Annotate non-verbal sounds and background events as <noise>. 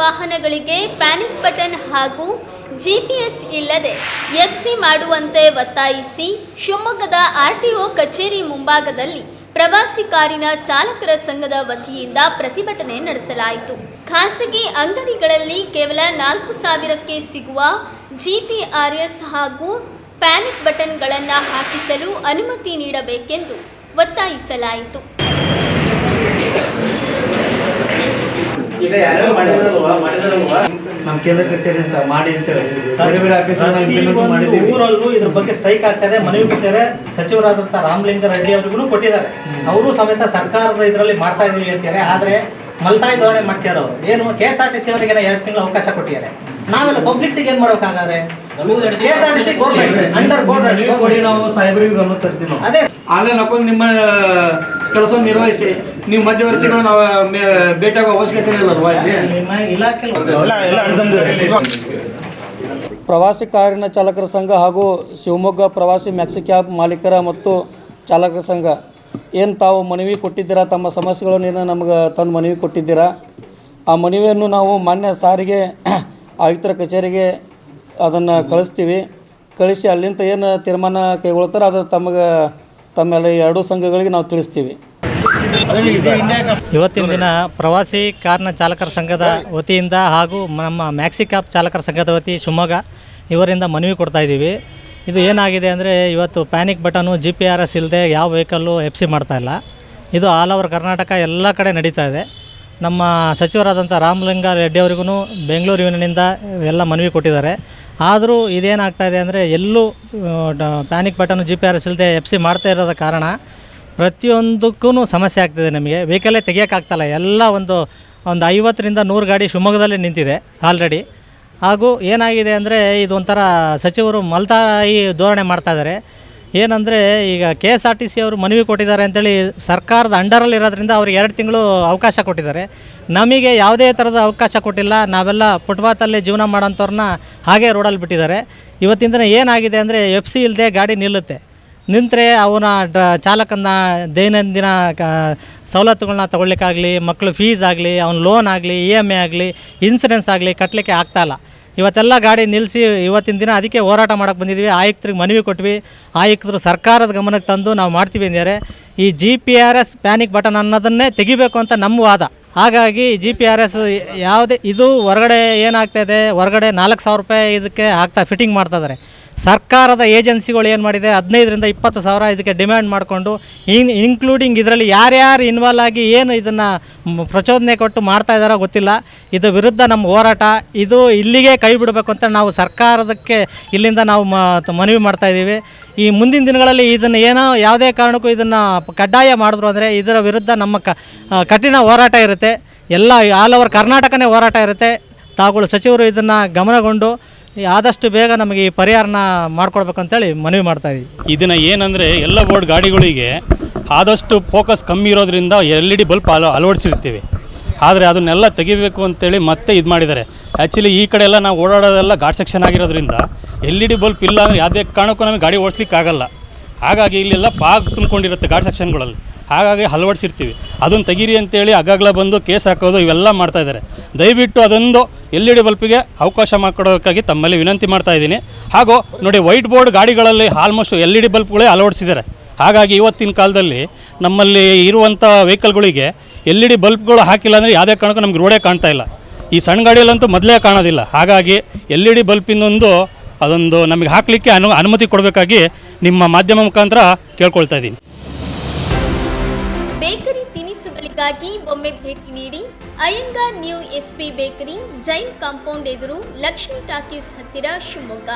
ವಾಹನಗಳಿಗೆ panic button ಹಾಗೂ GPS ಇಲ್ಲದೆ ಎಫ್ಸಿ ಮಾಡುವಂತೆ ಒತ್ತಾಯಿಸಿ ಶಿವಮೊಗ್ಗದ ಆರ್ಟಿಒ ಕಚೇರಿ ಮುಂಭಾಗದಲ್ಲಿ ಪ್ರವಾಸಿ ಕಾರಿನ ಚಾಲಕರ ಸಂಘದ ವತಿಯಿಂದ ಪ್ರತಿಭಟನೆ ನಡೆಸಲಾಯಿತು. ಖಾಸಗಿ ಅಂಗಡಿಗಳಲ್ಲಿ ಕೇವಲ ನಾಲ್ಕು ಸಾವಿರಕ್ಕೆ ಸಿಗುವ ಜಿಪಿಆರ್ಎಸ್ ಹಾಗೂ ಪ್ಯಾನಿಕ್ ಬಟನ್ಗಳನ್ನು ಹಾಕಿಸಲು ಅನುಮತಿ ನೀಡಬೇಕೆಂದು ಒತ್ತಾಯಿಸಲಾಯಿತು. ಈಗ ಯಾರ್ಯಾರು ಮಾಡಿದಾರಲ್ವಾ? ಮಾಡಿದಾರಲ್ವಾ? ನಮ್ಮ ಕೇಂದ್ರ ಕಚೇರಿ ಅಂತ ಮಾಡಿ ಅಂತೇಳಿ ಬೇರೆ ಬೇರೆ ಆಫೀಸ್ ಮಾಡಿದ್ದೀವಿ. ಊರಲ್ಲೂ ಇದ್ರ ಬಗ್ಗೆ ಸ್ಟ್ರೈಕ್ ಆಗ್ತದೆ ಮನವಿ ಕೊಟ್ಟಿದ್ದಾರೆ. ಸಚಿವರಾದಂತ ರಾಮಲಿಂಗ ರೆಡ್ಡಿ ಅವ್ರಿಗೂ ಕೊಟ್ಟಿದ್ದಾರೆ. ಅವರು ಸಮೇತ ಸರ್ಕಾರದ ಇದರಲ್ಲಿ ಮಾಡ್ತಾ ಇದೀವಿ ಅಂತಾರೆ ಆದ್ರೆ ಮಲ್ತಾಯಿ ಧೋರಣೆ ಮಾಡ್ತಿರೋ ಏನು K S R T C ಅವರಿಗೆ ಎರಡು ತಿಂಗಳು ಅವಕಾಶ ಕೊಟ್ಟಿದ್ದಾರೆ. ನಾವೆಲ್ಲ ಪಬ್ಲಿಕ್ಸಿಗೆ ಏನ್ ಮಾಡ್ಬೇಕಾಗಾದ್ರೆ K S R T C government under ನೀವು ಗೌರ್ಮೆಂಟ್ ತರ್ತೀವಿ ಅದೇ. ಆನ್ಲೈನ್ ಹಾಕೊಂಡು ನಿಮ್ಮ ಕೆಲಸ ನಿರ್ವಹಿಸಿ. ನೀವು ಮಧ್ಯವರ್ತಿಗಳು ನಾವು ಭೇಟಿಯಾಗೋ ಅವಶ್ಯಕತೆ ಇಲ್ಲಲ್ವಾ ಪ್ರವಾಸಿ ಕಾರಿನ ಚಾಲಕರ ಸಂಘ ಹಾಗೂ ಶಿವಮೊಗ್ಗ ಪ್ರವಾಸಿ ಮ್ಯಾಕ್ಸಿ ಕ್ಯಾಬ್ ಮಾಲೀಕರ ಮತ್ತು ಚಾಲಕರ ಸಂಘ. ಏನು ತಾವು ಮನವಿ ಕೊಟ್ಟಿದ್ದೀರಾ, ತಮ್ಮ ಸಮಸ್ಯೆಗಳನ್ನು ನಮಗೆ ತಂದು ಮನವಿ ಕೊಟ್ಟಿದ್ದೀರಾ? ಆ ಮನವಿಯನ್ನು ನಾವು ಮಾನ್ಯ ಸಾರಿಗೆ, <clears throat> ಆಯುಕ್ತರ ಕಚೇರಿಗೆ ಅದನ್ನು ಕಳಿಸ್ತೀವಿ. ಕಳಿಸಿ ಅಲ್ಲಿಂದ ಏನು ತೀರ್ಮಾನ ಕೈಗೊಳ್ತಾರೆ, ಅದು ತಮಗೆ, ತಮ್ಮೆಲ್ಲ ಎರಡೂ ಸಂಘಗಳಿಗೆ ನಾವು ತಿಳಿಸ್ತೀವಿ. ಇವತ್ತಿನ ದಿನ ಪ್ರವಾಸಿ ಕಾರ್ನ ಚಾಲಕರ ಸಂಘದ ವತಿಯಿಂದ ಹಾಗೂ ನಮ್ಮ ಮ್ಯಾಕ್ಸಿ ಚಾಲಕರ ಸಂಘದ ವತಿ ಶಿವಮೊಗ್ಗ ಇವರಿಂದ ಮನವಿ ಕೊಡ್ತಾ ಇದ್ದೀವಿ. ಇದು ಏನಾಗಿದೆ ಅಂದರೆ ಇವತ್ತು panic button G P R S ಇಲ್ಲದೆ ಯಾವ ವೆಹಿಕಲ್ಲು ಎಫ್ ಸಿ ಮಾಡ್ತಾ ಇಲ್ಲ. ಇದು ಆಲ್ ಓವರ್ ಕರ್ನಾಟಕ ಎಲ್ಲ ಕಡೆ ನಡೀತಾ ಇದೆ. ನಮ್ಮ ಸಚಿವರಾದಂಥ ರಾಮಲಿಂಗ ರೆಡ್ಡಿ ಅವರಿಗೂ ಬೆಂಗಳೂರು ಯೂನಿಯನಿಂದ ಎಲ್ಲ ಮನವಿ ಕೊಟ್ಟಿದ್ದಾರೆ. ಆದರೂ ಇದೇನಾಗ್ತಾ ಇದೆ ಅಂದರೆ ಎಲ್ಲೂ panic button G P R S ಇಲ್ಲದೆ ಎಫ್ ಸಿ ಮಾಡ್ತಾ ಇರೋದ ಕಾರಣ ಪ್ರತಿಯೊಂದಕ್ಕೂ ಸಮಸ್ಯೆ ಆಗ್ತಿದೆ ನಮಗೆ. ವೆಹಿಕಲ್ಲೇ ತೆಗಿಯೋಕ್ಕಾಗ್ತಲ್ಲ ಎಲ್ಲ ಒಂದು ಒಂದು ಐವತ್ತರಿಂದ ನೂರು ಗಾಡಿ ಶಿವಮೊಗ್ಗದಲ್ಲಿ ನಿಂತಿದೆ ಆಲ್ರೆಡಿ ಹಾಗೂ ಏನಾಗಿದೆ ಅಂದರೆ ಇದೊಂಥರ ಸಚಿವರು ಮಲ್ತಾಯಿ ಧೋರಣೆ ಮಾಡ್ತಾ ಇದ್ದಾರೆ ಏನಂದರೆ ಈಗ K S R T C ಅವರು ಮನವಿ ಕೊಟ್ಟಿದ್ದಾರೆ ಅಂತೇಳಿ ಸರ್ಕಾರದ ಅಂಡರಲ್ಲಿರೋದ್ರಿಂದ ಅವ್ರಿಗೆ ಎರಡು ತಿಂಗಳು ಅವಕಾಶ ಕೊಟ್ಟಿದ್ದಾರೆ. ನಮಗೆ ಯಾವುದೇ ಥರದ ಅವಕಾಶ ಕೊಟ್ಟಿಲ್ಲ. ನಾವೆಲ್ಲ ಫುಟ್ಪಾತಲ್ಲಿ ಜೀವನ ಮಾಡೋಂಥವ್ರನ್ನ ಹಾಗೇ ರೋಡಲ್ಲಿ ಬಿಟ್ಟಿದ್ದಾರೆ. ಇವತ್ತಿನ ದಿನ ಏನಾಗಿದೆ ಅಂದರೆ ಎಫ್ ಸಿ ಇಲ್ಲದೆ ಗಾಡಿ ನಿಲ್ಲುತ್ತೆ. ನಿಂತರೆ ಅವನ ಡ್ರ ಚಾಲಕನ ದೈನಂದಿನ ಕ ಸವಲತ್ತುಗಳನ್ನ ತೊಗೊಳ್ಲಿಕ್ಕಾಗಲಿ ಮಕ್ಕಳು ಫೀಸ್ ಆಗಲಿ, ಅವ್ನ ಲೋನ್ ಆಗಲಿ ಇ ಎಂ ಐ ಆಗಲಿ ಇನ್ಸೂರೆನ್ಸ್ ಆಗಲಿ ಕಟ್ಟಲಿಕ್ಕೆ ಆಗ್ತಾಯಿಲ್ಲ ಇವತ್ತೆಲ್ಲ ಗಾಡಿ ನಿಲ್ಲಿಸಿ ಇವತ್ತಿನ ದಿನ ಅದಕ್ಕೆ ಹೋರಾಟ ಮಾಡೋಕ್ಕೆ ಬಂದಿದ್ವಿ. ಆಯುಕ್ತರಿಗೆ ಮನವಿ ಕೊಟ್ವಿ. ಆಯುಕ್ತರು ಸರ್ಕಾರದ ಗಮನಕ್ಕೆ ತಂದು ನಾವು ಮಾಡ್ತೀವಿ ಅಂದರೆ ಈ G P R S panic button ಅನ್ನೋದನ್ನೇ ತೆಗಿಬೇಕು ಅಂತ ನಮ್ಮ ವಾದ. ಹಾಗಾಗಿ ಜಿ ಪಿ ಆರ್ ಎಸ್ ಯಾವುದೇ, ಇದು ಹೊರಗಡೆ ಏನಾಗ್ತಾ ಇದೆ? ಹೊರಗಡೆ ನಾಲ್ಕು ಸಾವಿರ ರೂಪಾಯಿ ಇದಕ್ಕೆ ಆಗ್ತಾ ಫಿಟ್ಟಿಂಗ್ ಮಾಡ್ತಾ ಇದ್ದಾರೆ. ಸರ್ಕಾರದ ಏಜೆನ್ಸಿಗಳು ಏನು ಮಾಡಿದೆ? ಹದಿನೈದರಿಂದ ಇಪ್ಪತ್ತು ಸಾವಿರ ಇದಕ್ಕೆ ಡಿಮ್ಯಾಂಡ್ ಮಾಡಿಕೊಂಡು ಇನ್ ಇನ್ಕ್ಲೂಡಿಂಗ್ ಇದರಲ್ಲಿ ಯಾರ್ಯಾರು ಇನ್ವಾಲ್ವ್ ಆಗಿ ಏನು ಇದನ್ನು ಪ್ರಚೋದನೆ ಕೊಟ್ಟು ಮಾಡ್ತಾ ಇದ್ದಾರೋ ಗೊತ್ತಿಲ್ಲ. ಇದು ವಿರುದ್ಧ ನಮ್ಮ ಹೋರಾಟ. ಇದು ಇಲ್ಲಿಗೆ ಕೈ ಬಿಡಬೇಕು ಅಂತ ನಾವು ಸರ್ಕಾರದಕ್ಕೆ ಇಲ್ಲಿಂದ ನಾವು ಮನವಿ ಮಾಡ್ತಾ ಇದ್ದೀವಿ. ಈ ಮುಂದಿನ ದಿನಗಳಲ್ಲಿ ಇದನ್ನು ಏನೋ ಯಾವುದೇ ಕಾರಣಕ್ಕೂ ಇದನ್ನು ಕಡ್ಡಾಯ ಮಾಡಿದ್ರು ಅಂದರೆ ಇದರ ವಿರುದ್ಧ ನಮ್ಮ ಕಠಿಣ ಹೋರಾಟ ಇರುತ್ತೆ. ಎಲ್ಲ ಆಲ್ ಓವರ್ ಕರ್ನಾಟಕನೇ ಹೋರಾಟ ಇರುತ್ತೆ. ತಾವುಗಳು ಸಚಿವರು ಇದನ್ನು ಗಮನಗೊಂಡು ಆದಷ್ಟು ಬೇಗ ನಮಗೆ ಈ ಪರಿಹಾರನ ಮಾಡಿಕೊಡ್ಬೇಕಂತೇಳಿ ಮನವಿ ಮಾಡ್ತಾ ಇದ್ದೀವಿ ಇದನ್ನು ಏನಂದರೆ ಎಲ್ಲ ಬೋರ್ಡ್ ಗಾಡಿಗಳಿಗೆ ಆದಷ್ಟು ಫೋಕಸ್ ಕಮ್ಮಿ ಇರೋದ್ರಿಂದ ಎಲ್ ಇ ಡಿ ಬಲ್ಪ್ ಅಲ, ಅಳವಡಿಸಿರ್ತೀವಿ. ಆದರೆ ಅದನ್ನೆಲ್ಲ ತೆಗಿಬೇಕು ಅಂತೇಳಿ ಮತ್ತೆ ಇದು ಮಾಡಿದ್ದಾರೆ. ಆ್ಯಕ್ಚುಲಿ ಈ ಕಡೆ ಎಲ್ಲ ನಾವು ಓಡಾಡೋದೆಲ್ಲ ಘಾಟ್ ಸೆಕ್ಷನ್ ಆಗಿರೋದ್ರಿಂದ ಎಲ್ ಇ ಡಿ ಬಲ್ಪ್ ಇಲ್ಲ ಅಂದರೆ ಯಾವುದೇ ಕಾರಣಕ್ಕೂ ನಮಗೆ ಗಾಡಿ ಓಡಿಸ್ಲಿಕ್ಕಾಗಲ್ಲ. ಹಾಗಾಗಿ ಇಲ್ಲೆಲ್ಲ ಫಾಗ್ ತುಂಬಿಕೊಂಡಿರುತ್ತೆ ಘಾಟ್ ಸೆಕ್ಷನ್ಗಳಲ್ಲಿ. ಹಾಗಾಗಿ ಅಳವಡಿಸಿರ್ತೀವಿ. ಅದನ್ನು ತೆಗೀರಿ ಅಂತೇಳಿ ಆಗಾಗಲೇ ಬಂದು ಕೇಸ್ ಹಾಕೋದು ಇವೆಲ್ಲ ಮಾಡ್ತಾ ಇದ್ದಾರೆ. ದಯವಿಟ್ಟು ಅದೊಂದು ಎಲ್ ಇ ಡಿ ಬಲ್ಪಿಗೆ ಅವಕಾಶ ಮಾಡಿಕೊಡೋಕ್ಕಾಗಿ ತಮ್ಮಲ್ಲಿ ವಿನಂತಿ ಮಾಡ್ತಾ ಇದ್ದೀನಿ. ಹಾಗೂ ನೋಡಿ ವೈಟ್ ಬೋರ್ಡ್ ಗಾಡಿಗಳಲ್ಲಿ ಆಲ್ಮೋಸ್ಟ್ ಎಲ್ ಇ ಡಿ ಬಲ್ಪ್ಗಳೇ ಅಳವಡಿಸಿದ್ದಾರೆ. ಹಾಗಾಗಿ ಇವತ್ತಿನ ಕಾಲದಲ್ಲಿ ನಮ್ಮಲ್ಲಿ ಇರುವಂಥ ವೆಹಿಕಲ್ಗಳಿಗೆ ಎಲ್ ಇ ಡಿ ಬಲ್ಪ್ಗಳು ಹಾಕಿಲ್ಲ ಅಂದರೆ ಯಾವುದೇ ಕಾರಣಕ್ಕೂ ನಮ್ಗೆ ರೋಡೇ ಕಾಣ್ತಾ ಇಲ್ಲ. ಈ ಸಣ್ಣ ಗಾಡಿಯಲ್ಲಂತೂ ಮೊದಲೇ ಕಾಣೋದಿಲ್ಲ. ಹಾಗಾಗಿ ಎಲ್ ಇ ಡಿ ಬಲ್ಪಿನೊಂದು ಅದೊಂದು ನಮಗೆ ಹಾಕಲಿಕ್ಕೆ ಅನು, ಅನುಮತಿ ಕೊಡಬೇಕಾಗಿ ನಿಮ್ಮ ಮಾಧ್ಯಮ ಮುಖಾಂತರ ಕೇಳ್ಕೊಳ್ತಾ ಇದ್ದೀನಿ. ತಿನಿಸುಗಳಿಗಾಗಿ ಒಮ್ಮೆ ಭೇಟಿ ನೀಡಿ Iyengar new SP bakery Jain compound ಎದುರು ಲಕ್ಷ್ಮಿ ಟಾಕೀಸ್ ಹತ್ತಿರ ಶಿವಮೊಗ್ಗ.